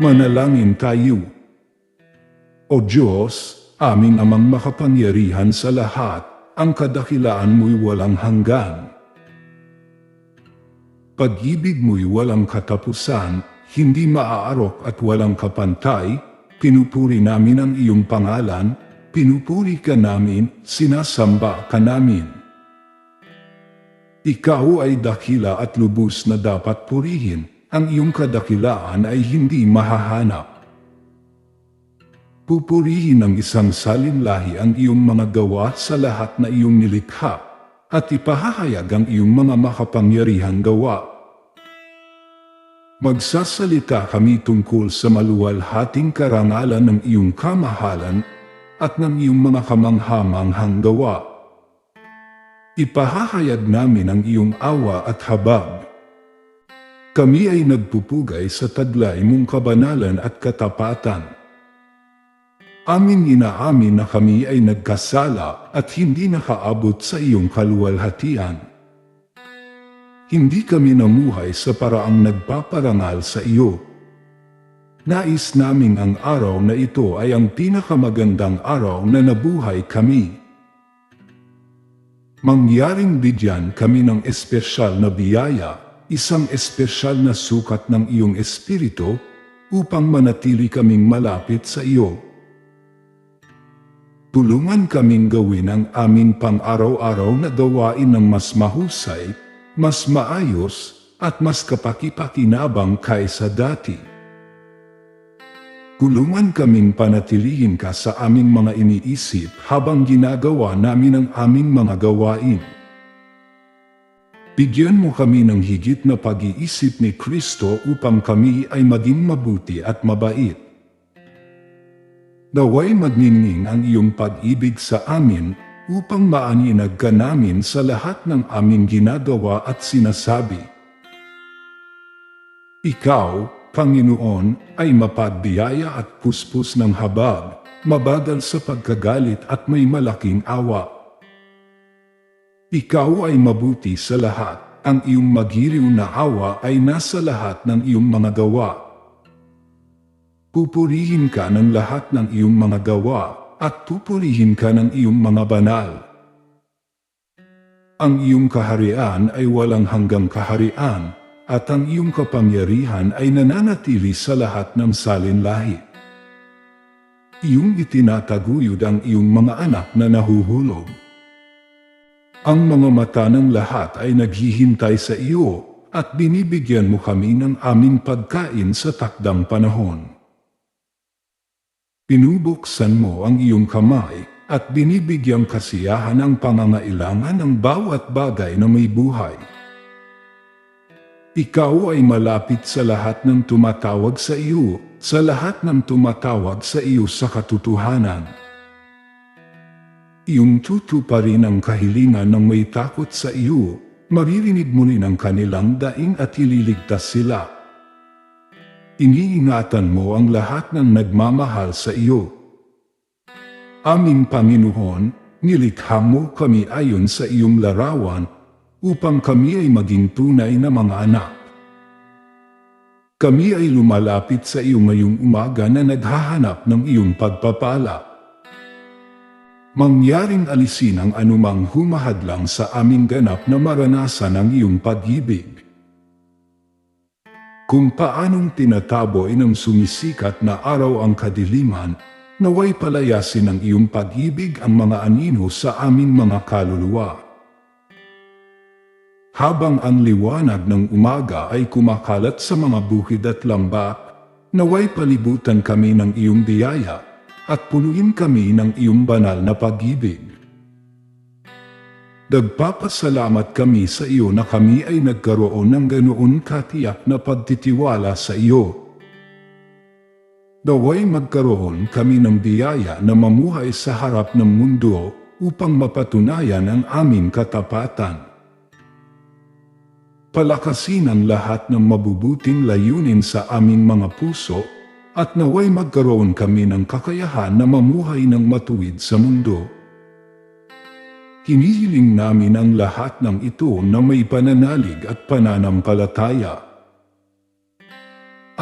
Manalangin tayo. O Diyos, aming amang makapangyarihan sa lahat, ang kadakilaan mo'y walang hanggan. Pag-ibig mo'y walang katapusan, hindi maaarok at walang kapantay, pinupuri namin ang iyong pangalan, pinupuri ka namin, sinasamba ka namin. Ikaw ay dakila at lubos na dapat purihin, ang iyong kadakilaan ay hindi mahahanap. Pupurihin ng isang salinlahi ang iyong mga gawa sa lahat na iyong nilikha, at ipahahayag ang iyong mga makapangyarihan gawa. Magsasalita kami tungkol sa maluwalhating karangalan ng iyong kamahalan at ng iyong mga kamanghamanghang gawa. Ipahahayag namin ang iyong awa at habag. Kami ay nagpupugay sa taglay mong kabanalan at katapatan. Aming inaamin na kami ay nagkasala at hindi nakaabot sa iyong kaluwalhatian. Hindi kami namuhay sa paraang nagpaparangal sa iyo. Nais naming ang araw na ito ay ang pinakamagandang araw na nabuhay kami. Mangyaring bigyan kami ng espesyal na biyaya, isang espesyal na sukat ng iyong espiritu, upang manatili kaming malapit sa iyo. Tulungan kaming gawin ang aming pang-araw-araw na gawain ng mas mahusay, mas maayos, at mas kapaki-pakinabang kaysa dati. Tulungan kaming panatilihin ka sa aming mga iniisip habang ginagawa namin ang aming mga gawain. Bigyan mo kami ng higit na pag-iisip ni Kristo upang kami ay maging mabuti at mabait. Naway magningning ang iyong pag-ibig sa amin upang maaninag ka namin sa lahat ng aming ginagawa at sinasabi. Ikaw, Panginoon, ay mapagbiyaya at puspos ng habag, mabagal sa pagkagalit at may malaking awa. Ikaw ay mabuti sa lahat, ang iyong magiriw na awa ay nasa lahat ng iyong mga gawa. Pupurihin ka ng lahat ng iyong mga gawa, at pupurihin ka ng iyong mga banal. Ang iyong kaharian ay walang hanggang kaharian, at ang iyong kapangyarihan ay nananatili sa lahat ng salinlahi. Iyong itinataguyod ang iyong mga anak na nahuhulog. Ang mga mata ng lahat ay naghihintay sa iyo, at binibigyan mo kami ng aming pagkain sa takdang panahon. Pinubuksan mo ang iyong kamay, at binibigyang kasiyahan ang pangangailangan ng bawat bagay na may buhay. Ikaw ay malapit sa lahat ng tumatawag sa iyo, sa lahat ng tumatawag sa iyo sa katotohanan. Iyong tutuparin ang kahilingan ng may takot sa iyo, maririnig mo rin ang kanilang daing at ililigtas sila. Iniingatan mo ang lahat ng nagmamahal sa iyo. Aming Panginoon, nilikha mo kami ayon sa iyong larawan, upang kami ay maging tunay na mga anak. Kami ay lumalapit sa iyo ngayong umaga na naghahanap ng iyong pagpapala. Mangyaring alisin ang anumang humahadlang sa aming ganap na maranasan ang iyong pag-ibig. Kung paanong tinataboy ng sumisikat na araw ang kadiliman, naway palayasin ng iyong pag-ibig ang mga anino sa aming mga kaluluwa. Habang ang liwanag ng umaga ay kumakalat sa mga bukid at lambak, naway palibutan kami ng iyong biyaya, at punuin kami ng iyong banal na pag-ibig. Nagpapasalamat kami sa iyo na kami ay nagkaroon ng ganoon katiyak na pagtitiwala sa iyo. Naway magkaroon kami ng biyaya na mamuhay sa harap ng mundo upang mapatunayan ang aming katapatan. Palakasin ang lahat ng mabubuting layunin sa aming mga puso at naway magkaroon kami ng kakayahan na mamuhay ng matuwid sa mundo. Hinihiling namin ang lahat ng ito na may pananalig at pananampalataya.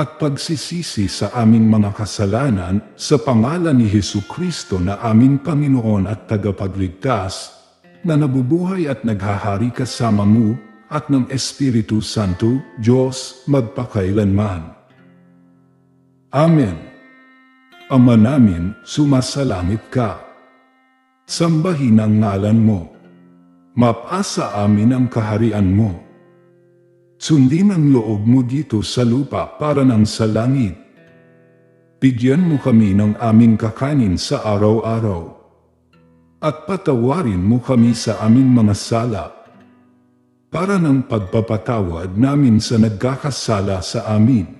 at pagsisisi sa aming mga kasalanan sa pangalan ni Hesu Kristo na aming Panginoon at Tagapagligtas, na nabubuhay at naghahari kasama mo at ng Espiritu Santo, Diyos, magpakailanman. Amen. Ama namin, sumasalamit ka. Sambahin ang ngalan mo. Mapasa amin ang kaharian mo. Sundin ang loob mo dito sa lupa para ng sa langit. Bigyan mo kami ng aming kakanin sa araw-araw. At patawarin mo kami sa aming mga sala. Para ng pagpapatawad namin sa nagkakasala sa amin.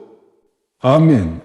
Amen.